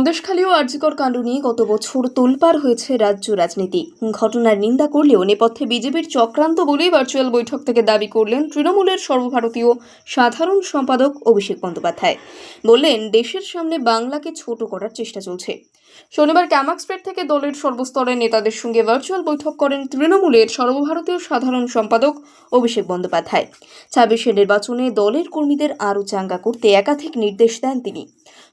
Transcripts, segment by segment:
সন্দেশখালী ও আর্জিকর কাণ্ড নিয়ে গত বছর তোলপার হয়েছে রাজ্য রাজনীতি। ঘটনার নিন্দা করলেও নেপথ্যে বিজেপির চক্রান্ত বলেই ভার্চুয়াল বৈঠক থেকে দাবি করলেন তৃণমূলের সর্বভারতীয় সাধারণ সম্পাদক অভিষেক বন্দ্যোপাধ্যায়। বললেন, দেশের সামনে বাংলাকে ছোট করার চেষ্টা চলছে। শনিবার ক্যামাক্সপেট থেকে দলের সর্বস্তরের নেতাদের সঙ্গে ভার্চুয়াল বৈঠক করেন তৃণমূলের সর্বভারতীয় সাধারণ সম্পাদক অভিষেক বন্দ্যোপাধ্যায়। ছাব্বিশের নির্বাচনে দলের কর্মীদের আরও চাঙ্গা করতে একাধিক নির্দেশ দেন তিনি।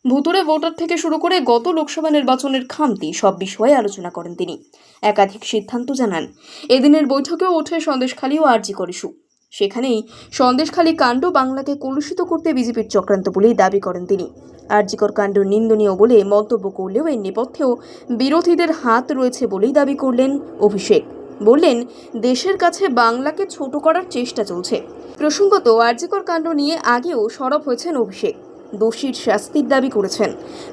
ভুতুরে ভোটার থেকে শুরু করে গত লোকসভা নির্বাচনের খামতি সব বিষয়ে আলোচনা করেন তিনি। একাধিক সিদ্ধান্ত জানান, এদিনের বৈঠকেও ওঠে সন্দেশখালী ও আরজিকর ইস্যু সেখানেই সন্দেশখালী কাণ্ড বাংলাকে কলুষিত করতে বিজেপির চক্রান্ত বলেই দাবি করেন তিনি। আরজিকর কাণ্ড নিন্দনীয় বলে মন্তব্য করলেও এর নেপথ্যেও বিরোধীদের হাত রয়েছে বলেই দাবি করলেন অভিষেক। বললেন, দেশের কাছে বাংলাকে ছোট করার চেষ্টা চলছে। প্রসঙ্গত আরজিকর কাণ্ড নিয়ে আগেও সরব হয়েছেন অভিষেক। দোষীর শাস্তির দাবি করেছেন।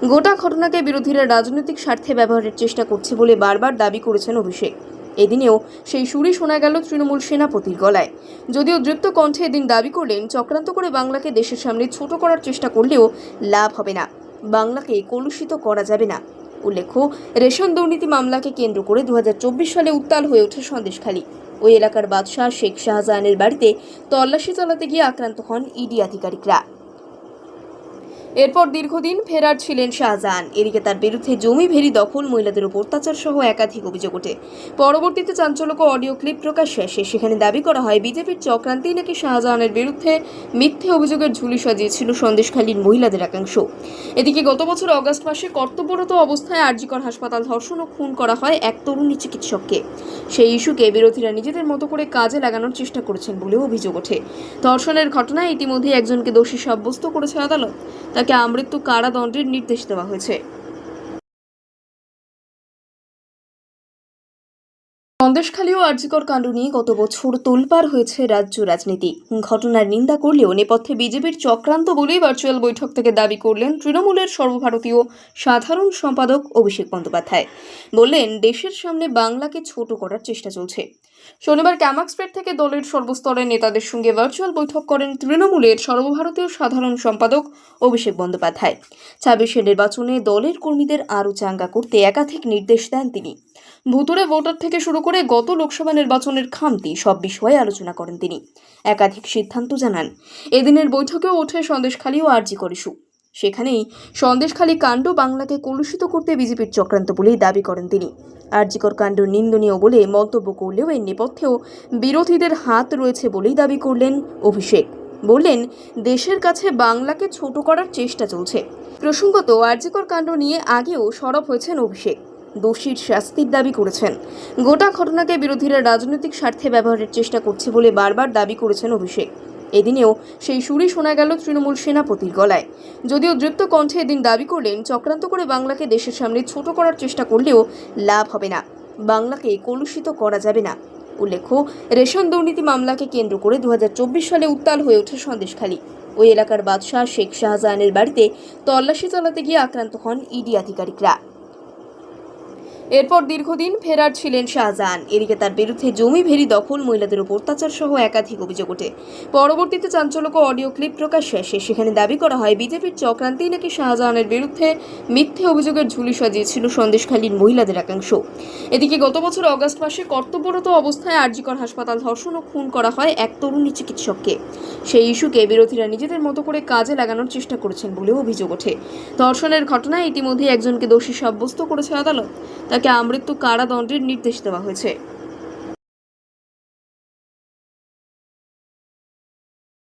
গোটা ঘটনাকে বিরোধীরা রাজনৈতিক স্বার্থে ব্যবহারের চেষ্টা করছে বলে বারবার দাবি করেছেন অভিষেক। এদিনেও সেই সুরই শোনা গেল তৃণমূল সেনাপতির গলায়। যদিও দৃপ্ত কণ্ঠে এদিন দাবি করলেন, চক্রান্ত করে বাংলাকে দেশের সামনে ছোট করার চেষ্টা করলেও লাভ হবে না। বাংলাকে কলুষিত করা যাবে না। উল্লেখ্য, রেশন দুর্নীতি মামলাকে কেন্দ্র করে দু হাজার চব্বিশ সালে উত্তাল হয়ে ওঠে সন্দেশখালী। ওই এলাকার বাদশাহ শেখ শাহজাহানের বাড়িতে তল্লাশি চালাতে গিয়ে আক্রান্ত হন ইডি আধিকারিকরা। এরপর দীর্ঘদিন ফেরার ছিলেন শাহজাহান। এদিকে তার বিরুদ্ধে জমি ভেরি দখল, মহিলাদের উপর অত্যাচার সহ একাধিক অভিযোগ ওঠে। পরবর্তীতে চাঞ্চল্যকর অডিও ক্লিপ প্রকাশ্যে আসে সেখানে দাবি করা হয়, বিজেপির চক্রান্তেই নাকি শাহজাহানের বিরুদ্ধে মিথ্যে অভিযোগের ঝুলি সাজিয়েছিল সন্দেশখালীর মহিলাদের একাংশ। এদিকে গত বছর অগস্ট মাসে কর্তব্যরত অবস্থায় আরজিকর হাসপাতাল ধর্ষণ ও খুন করা হয় এক তরুণী চিকিৎসককে। সেই ইস্যুকে বিরোধীরা নিজেদের মতো করে কাজে লাগানোর চেষ্টা করেছেন বলেও অভিযোগ ওঠে। ধর্ষণের ঘটনায় ইতিমধ্যে একজনকে দোষী সাব্যস্ত করেছে আদালত। তাকে আমৃত্যু কারাদণ্ডের নির্দেশ দেওয়া হয়েছে। সন্দেশখালী ও আরজিকর কাণ্ড নিয়ে গত বছর তোলপাড় হয়েছে রাজ্য রাজনীতি। ঘটনার নিন্দা করলেও নেপথ্যে বিজেপির চক্রান্ত বলেই ভার্চুয়াল বৈঠক থেকে দাবি করলেন তৃণমূলের সর্বভারতীয় সাধারণ সম্পাদক অভিষেক বন্দ্যোপাধ্যায়। বললেন, দেশের সামনে বাংলাকে ছোট করার চেষ্টা চলছে। শনিবার ক্যামাক্সপেট থেকে দলের সর্বস্তরের নেতাদের সঙ্গে ভার্চুয়াল বৈঠক করেন তৃণমূলের সর্বভারতীয় সাধারণ সম্পাদক অভিষেক বন্দ্যোপাধ্যায়। ছাব্বিশের নির্বাচনে দলের কর্মীদের আরও চাঙ্গা করতে একাধিক নির্দেশ দেন তিনি। ভুতুরে ভোটার থেকে শুরু করে গত লোকসভা নির্বাচনের খামতি, সব বিষয়ে আলোচনা করেন তিনি। একাধিক সিদ্ধান্ত জানান। এদিনের বৈঠকেও ওঠে সন্দেশখালী ও আরজিকর ইস্যু সেখানেই সন্দেশখালী কাণ্ড বাংলাকে কলুষিত করতে বিজেপির চক্রান্ত বলেই দাবি করেন তিনি। আরজিকর কাণ্ড নিন্দনীয় বলে মন্তব্য করলেও এর নেপথ্যেও বিরোধীদের হাত রয়েছে বলেই দাবি করলেন অভিষেক। বললেন, দেশের কাছে বাংলাকে ছোট করার চেষ্টা চলছে। প্রসঙ্গত, আরজিকর কাণ্ড নিয়ে আগেও সরব হয়েছেন অভিষেক। দোষীর শাস্তির দাবি করেছেন। গোটা ঘটনাকে বিরোধীরা রাজনৈতিক স্বার্থে ব্যবহারের চেষ্টা করছে বলে বারবার দাবি করেছেন অভিষেক। এদিনেও সেই সুরই শোনা গেল তৃণমূল সেনাপতির গলায়। যদিও দৃপ্ত কণ্ঠে এদিন দাবি করলেন, চক্রান্ত করে বাংলাকে দেশের সামনে ছোট করার চেষ্টা করলেও লাভ হবে না। বাংলাকে কলুষিত করা যাবে না। উল্লেখ্য, রেশন দুর্নীতি মামলাকে কেন্দ্র করে দু হাজার চব্বিশ সালে উত্তাল হয়ে ওঠে সন্দেশখালী। ওই এলাকার বাদশাহ শেখ শাহজাহানের বাড়িতে তল্লাশি চালাতে গিয়ে আক্রান্ত হন ইডি আধিকারিকরা। এরপর দীর্ঘদিন ফেরার ছিলেন শাহজাহান। এদিকে তার বিরুদ্ধে জমি, ভেরি দখল, মহিলাদের উপর অত্যাচার সহ একাধিক অভিযোগ ওঠে। পরবর্তীতে চাঞ্চল্যকর অডিও ক্লিপ প্রকাশ্যে আসে সেখানে দাবি করা হয়, বিজেপির চক্রান্তেই নাকি শাহজাহানের বিরুদ্ধে মিথ্যে অভিযোগের ঝুলি সাজিয়েছিল সন্দেশখালীর মহিলাদের একাংশ। এদিকে গত বছর অগস্ট মাসে কর্তব্যরত অবস্থায় আরজিকর হাসপাতাল ধর্ষণ ও খুন করা হয় এক তরুণী চিকিৎসককে। সেই ইস্যুকে বিরোধীরা নিজেদের মতো করে কাজে লাগানোর চেষ্টা করেছেন বলেও অভিযোগ ওঠে। ধর্ষণের ঘটনায় ইতিমধ্যে একজনকে দোষী সাব্যস্ত করেছে আদালত। তাকে আমৃত্যু কারাদণ্ডের নির্দেশ দেওয়া হয়েছে।